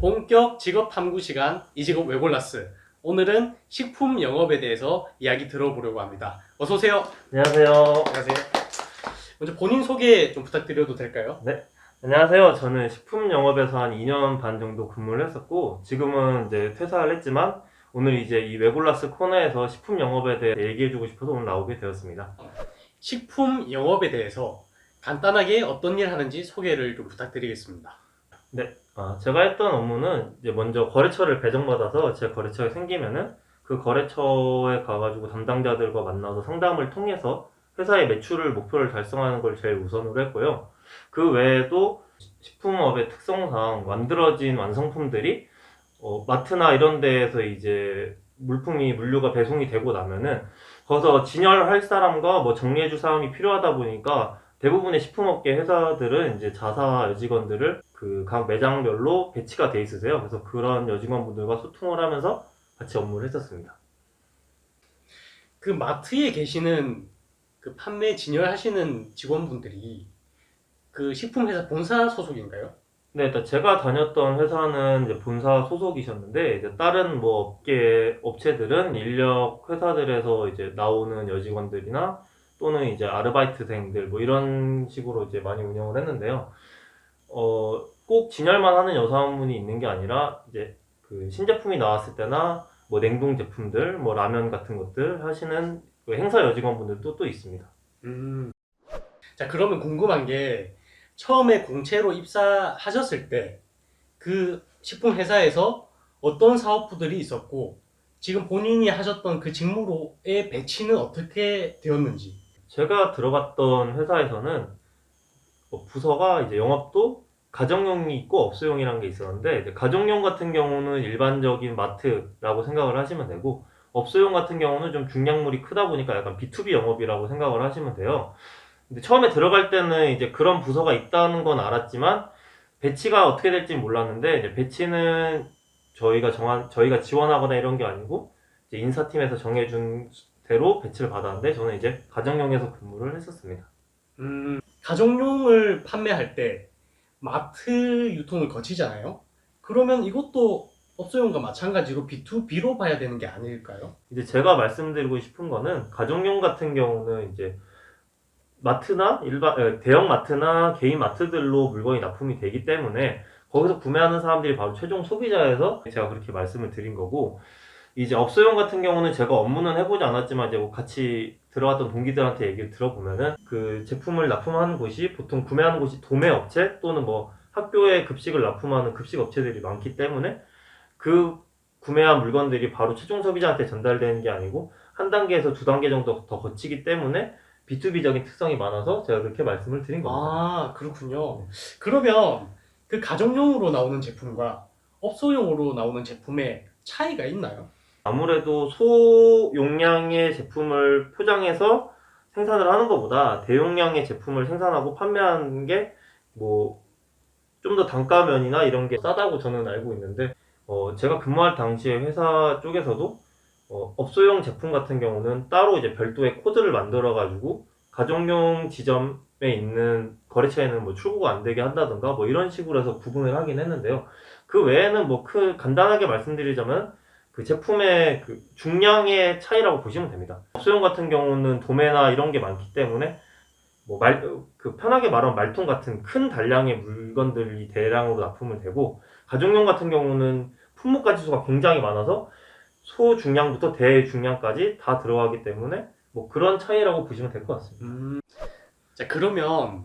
본격 직업 탐구 시간 이 직업 웨골라스 오늘은 식품 영업에 대해서 이야기 들어보려고 합니다. 어서 오세요. 안녕하세요. 안녕하세요. 먼저 본인 소개 좀 부탁드려도 될까요? 안녕하세요. 저는 식품 영업에서 한 2년 반 정도 근무를 했었고 지금은 이제 퇴사를 했지만 오늘 이제 이 웨골라스 코너에서 식품 영업에 대해 얘기해주고 싶어서 오늘 나오게 되었습니다. 식품 영업에 대해서 간단하게 어떤 일 하는지 소개를 좀 부탁드리겠습니다. 아, 제가 했던 업무는 이제 먼저 거래처를 배정받아서 제 거래처에 생기면은 그 거래처에 가가지고 담당자들과 만나서 상담을 통해서 회사의 매출을 목표를 달성하는 걸 제일 우선으로 했고요. 그 외에도 식품업의 특성상 만들어진 완성품들이 어, 마트나 이런 데에서 이제 물품이 물류가 배송이 되고 나면은 거기서 진열할 사람과 뭐 정리해줄 사람이 필요하다 보니까 대부분의 식품업계 회사들은 이제 자사 여직원들을 그 각 매장별로 배치가 돼 있으세요. 그래서 그런 여직원분들과 소통을 하면서 같이 업무를 했었습니다. 그 마트에 계시는 그 판매 진열하시는 직원분들이 그 식품 회사 본사 소속인가요? 네, 일단 제가 다녔던 회사는 이제 본사 소속이셨는데 이제 다른 뭐 업계 업체들은 인력 회사들에서 이제 나오는 여직원들이나 또는 이제 아르바이트생들 뭐 이런 식으로 이제 많이 운영을 했는데요. 어, 꼭 진열만 하는 여사원분이 있는 게 아니라 이제 그 신제품이 나왔을 때나 뭐 냉동 제품들, 뭐 라면 같은 것들 하시는 그 행사 여직원분들도 또 있습니다. 음. 자, 그러면 궁금한 게 처음에 공채로 입사하셨을 때 그 식품 회사에서 어떤 사업부들이 있었고 지금 본인이 하셨던 그 직무로의 배치는 어떻게 되었는지. 제가 들어갔던 회사에서는 뭐 부서가 이제 영업도 가정용이 있고 업소용이라는 게 있었는데 이제 가정용 같은 경우는 일반적인 마트라고 생각을 하시면 되고 업소용 같은 경우는 좀 중량물이 크다 보니까 약간 B2B 영업이라고 생각을 하시면 돼요. 근데 처음에 들어갈 때는 이제 그런 부서가 있다는 건 알았지만 배치가 어떻게 될지 몰랐는데 이제 배치는 저희가 정한 저희가 지원하거나 이런 게 아니고 이제 인사팀에서 정해준 대로 배치를 받았는데 저는 이제 가정용에서 근무를 했었습니다. 음, 가정용을 판매할 때 마트 유통을 거치잖아요. 그러면 이것도 업소용과 마찬가지로 B2B로 봐야 되는 게 아닐까요? 이제 제가 말씀드리고 싶은 거는 가정용 같은 경우는 이제 마트나 일반 에, 대형 마트나 개인 마트들로 물건이 납품이 되기 때문에 거기서 구매하는 사람들이 바로 최종 소비자여서 제가 그렇게 말씀을 드린 거고 이제 업소용 같은 경우는 제가 업무는 해보지 않았지만 이제 뭐 같이 들어갔던 동기들한테 얘기를 들어보면은 그 제품을 납품하는 곳이 보통 구매하는 곳이 도매 업체 또는 뭐 학교에 급식을 납품하는 급식 업체들이 많기 때문에 그 구매한 물건들이 바로 최종 소비자한테 전달되는 게 아니고 한 단계에서 두 단계 정도 더 거치기 때문에 B2B적인 특성이 많아서 제가 그렇게 말씀을 드린 겁니다. 아, 그렇군요. 그러면 그 가정용으로 나오는 제품과 업소용으로 나오는 제품에 차이가 있나요? 아무래도 소용량의 제품을 포장해서 생산을 하는 것보다 대용량의 제품을 생산하고 판매하는 게 뭐 좀 더 단가면이나 이런 게 싸다고 저는 알고 있는데 어, 제가 근무할 당시에 회사 쪽에서도 어, 업소용 제품 같은 경우는 따로 이제 별도의 코드를 만들어 가지고 가정용 지점에 있는 거래처에는 뭐 출고가 안 되게 한다던가 뭐 이런 식으로 해서 구분을 하긴 했는데요. 그 외에는 뭐 크, 간단하게 말씀드리자면 그 제품의 그 중량의 차이라고 보시면 됩니다. 업소용 같은 경우는 도매나 이런 게 많기 때문에 뭐 말, 그 편하게 말하면 말통 같은 큰 단량의 물건들이 대량으로 납품을 되고 가정용 같은 경우는 품목 가지수가 굉장히 많아서 소중량부터 대중량까지 다 들어가기 때문에 뭐 그런 차이라고 보시면 될 것 같습니다. 음, 자, 그러면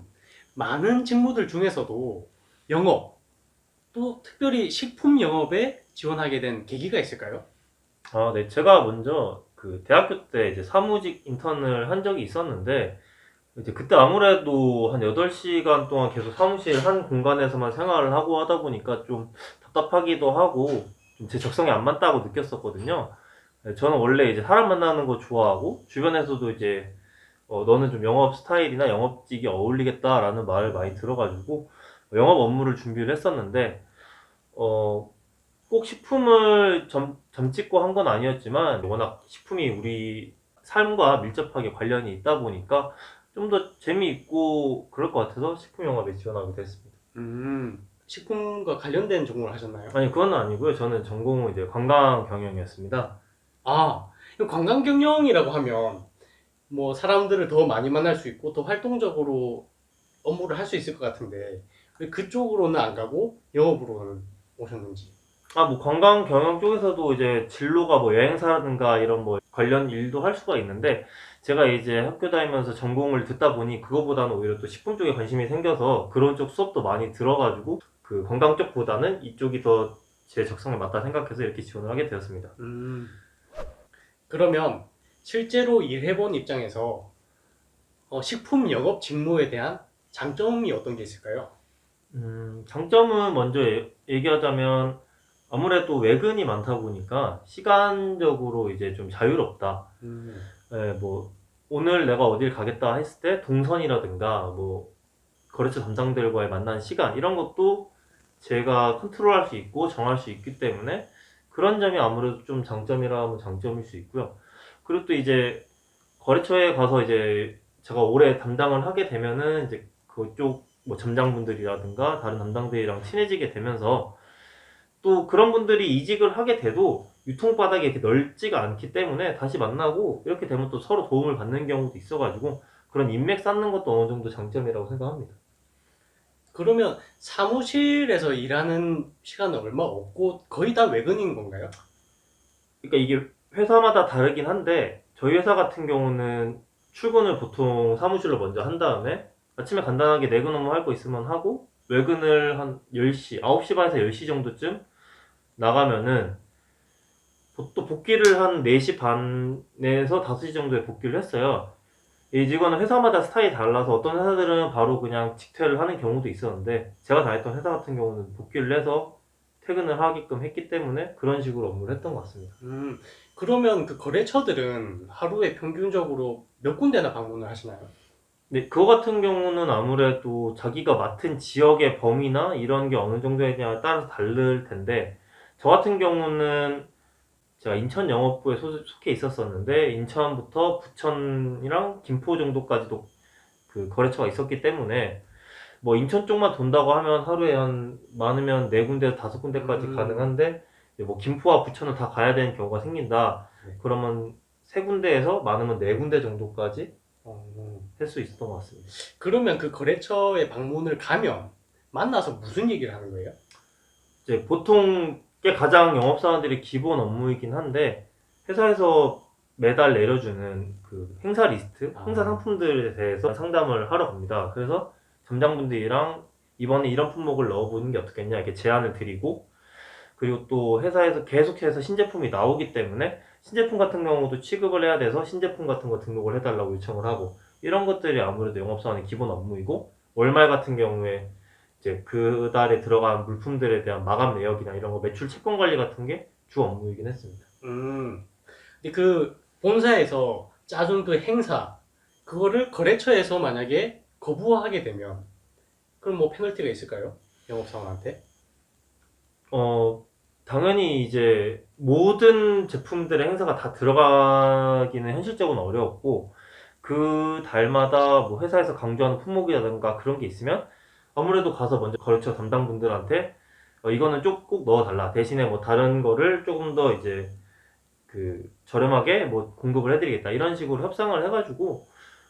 많은 직무들 중에서도 영업, 또 특별히 식품 영업에 지원하게 된 계기가 있을까요? 아, 네. 제가 먼저 그 대학교 때 이제 사무직 인턴을 한 적이 있었는데 이제 그때 아무래도 한 8시간 동안 계속 사무실 한 공간에서만 생활을 하고 하다 보니까 좀 답답하기도 하고 좀 제 적성에 안 맞다고 느꼈었거든요. 네, 저는 원래 이제 사람 만나는 거 좋아하고 주변에서도 이제 어, 너는 좀 영업 스타일이나 영업직이 어울리겠다라는 말을 많이 들어가지고 영업 업무를 준비를 했었는데 어, 꼭 식품을 점, 점찍고 한 건 아니었지만 워낙 식품이 우리 삶과 밀접하게 관련이 있다 보니까 좀 더 재미있고 그럴 것 같아서 식품 영업에 지원하게 됐습니다. 음, 식품과 관련된 전공을 하셨나요? 아니 그건 아니고요. 저는 전공은 이제 관광 경영이었습니다. 아, 관광 경영이라고 하면 뭐 사람들을 더 많이 만날 수 있고 더 활동적으로 업무를 할 수 있을 것 같은데 왜 그쪽으로는 안 가고 영업으로는 오셨는지. 아, 뭐 관광 경영 쪽에서도 이제 진로가 뭐 여행사라든가 이런 뭐 관련 일도 할 수가 있는데 제가 이제 학교 다니면서 전공을 듣다 보니 그거보다는 오히려 또 식품 쪽에 관심이 생겨서 그런 쪽 수업도 많이 들어가지고 그 관광 쪽보다는 이쪽이 더 제 적성에 맞다 생각해서 이렇게 지원을 하게 되었습니다. 음. 그러면 실제로 일해본 입장에서 어, 식품 영업 직무에 대한 장점이 어떤 게 있을까요? 음, 장점은 먼저 얘- 얘기하자면 아무래도 외근이 많다 보니까 시간적으로 이제 좀 자유롭다. 음. 예, 뭐 오늘 내가 어딜 가겠다 했을 때 동선이라든가 뭐 거래처 담당들과의 만난 시간 이런 것도 제가 컨트롤할 수 있고 정할 수 있기 때문에 그런 점이 아무래도 좀 장점이라 하면 장점일 수 있고요. 그리고 또 이제 거래처에 가서 이제 제가 오래 담당을 하게 되면은 이제 그쪽 뭐 점장분들이라든가 다른 담당들이랑 친해지게 되면서 또 그런 분들이 이직을 하게 돼도 유통 바닥이 이렇게 넓지가 않기 때문에 다시 만나고 이렇게 되면 또 서로 도움을 받는 경우도 있어가지고 그런 인맥 쌓는 것도 어느 정도 장점이라고 생각합니다. 그러면 사무실에서 일하는 시간은 얼마 없고 거의 다 외근인 건가요? 그러니까 이게 회사마다 다르긴 한데 저희 회사 같은 경우는 출근을 보통 사무실로 먼저 한 다음에 아침에 간단하게 내근 업무 할 거 있으면 하고 외근을 한 10시, 9시 반에서 10시 정도쯤 나가면은 보- 또 복귀를 한 4시 반에서 5시 정도에 복귀를 했어요. 이 직원은 회사마다 스타일이 달라서 어떤 회사들은 바로 그냥 직퇴를 하는 경우도 있었는데 제가 다녔던 회사 같은 경우는 복귀를 해서 퇴근을 하게끔 했기 때문에 그런 식으로 업무를 했던 것 같습니다. 음, 그러면 그 거래처들은 하루에 평균적으로 몇 군데나 방문을 하시나요? 근데 그거 같은 경우는 아무래도 자기가 맡은 지역의 범위나 이런 게 어느 정도냐에 따라서 다를 텐데 저 같은 경우는 제가 인천 영업부에 소- 속해 있었었는데 인천부터 부천이랑 김포 정도까지도 그 거래처가 있었기 때문에 뭐 인천 쪽만 돈다고 하면 하루에 한 많으면 네 군데 다섯 군데까지 음. 가능한데 뭐 김포와 부천은 다 가야 되는 경우가 생긴다 네. 그러면 세 군데에서 많으면 네 군데 정도까지 어, 할수 있었던 것 같습니다. 그러면 그 거래처에 방문을 가면 만나서 무슨 얘기를 하는 거예요? 이제 보통 게 가장 영업사원들이 기본 업무이긴 한데 회사에서 매달 내려주는 그 행사 리스트, 아. 행사 상품들에 대해서 상담을 하러 갑니다. 그래서 점장분들이랑 이번에 이런 품목을 넣어보는 게 어떻겠냐 이렇게 제안을 드리고 그리고 또 회사에서 계속해서 신제품이 나오기 때문에 신제품 같은 경우도 취급을 해야 돼서 신제품 같은 거 등록을 해달라고 요청을 하고 이런 것들이 아무래도 영업사원의 기본 업무이고 월말 같은 경우에 이제 그 달에 들어간 물품들에 대한 마감 내역이나 이런 거 매출 채권 관리 같은 게 주 업무이긴 했습니다. 음, 근데 그 본사에서 짜준 그 행사 그거를 거래처에서 만약에 거부하게 되면 그럼 뭐 페널티가 있을까요? 영업사원한테? 어, 당연히 이제 모든 제품들의 행사가 다 들어가기는 현실적으로 어려웠고 그 달마다 뭐 회사에서 강조하는 품목이라든가 그런 게 있으면 아무래도 가서 먼저 거래처 담당분들한테 어, 이거는 좀꼭 넣어달라 대신에 뭐 다른 거를 조금 더 이제 그 저렴하게 뭐 공급을 해드리겠다 이런 식으로 협상을 해가지고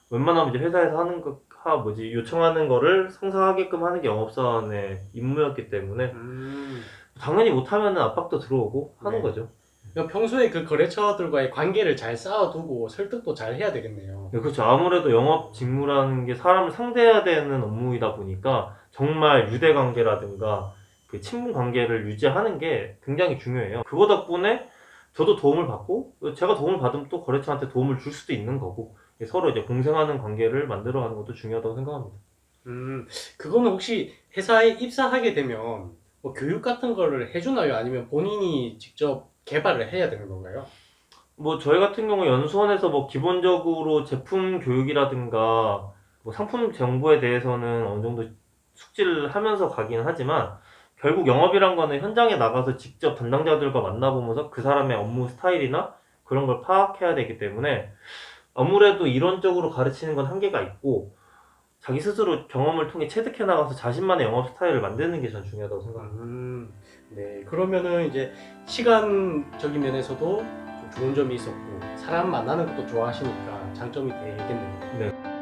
웬만하면 이제 회사에서 하는 거, 하 뭐지 요청하는 거를 성사하게끔 하는 게 영업사원의 임무였기 때문에 음, 당연히 못하면 압박도 들어오고 하는 네. 거죠. 그러니까 평소에 그 거래처들과의 관계를 잘 쌓아두고 설득도 잘 해야 되겠네요. 네, 그렇죠. 아무래도 영업 직무라는 게 사람을 상대해야 되는 업무이다 보니까 정말 유대 관계라든가 그 친분 관계를 유지하는 게 굉장히 중요해요. 그거 덕분에 저도 도움을 받고 제가 도움을 받으면 또 거래처한테 도움을 줄 수도 있는 거고 서로 이제 공생하는 관계를 만들어가는 것도 중요하다고 생각합니다. 음, 그거는 혹시 회사에 입사하게 되면 뭐 교육 같은 거를 해주나요? 아니면 본인이 직접 개발을 해야 되는 건가요? 뭐 저희 같은 경우 연수원에서 뭐 기본적으로 제품 교육이라든가 뭐 상품 정보에 대해서는 어느 정도 숙지를 하면서 가기는 하지만 결국 영업이란 거는 현장에 나가서 직접 담당자들과 만나보면서 그 사람의 업무 스타일이나 그런 걸 파악해야 되기 때문에 아무래도 이론적으로 가르치는 건 한계가 있고 자기 스스로 경험을 통해 체득해 나가서 자신만의 영업 스타일을 만드는 게 전 중요하다고 생각합니다. 음, 네. 그러면은 이제 시간적인 면에서도 좀 좋은 점이 있었고 사람 만나는 것도 좋아하시니까 장점이 되겠네요. 네.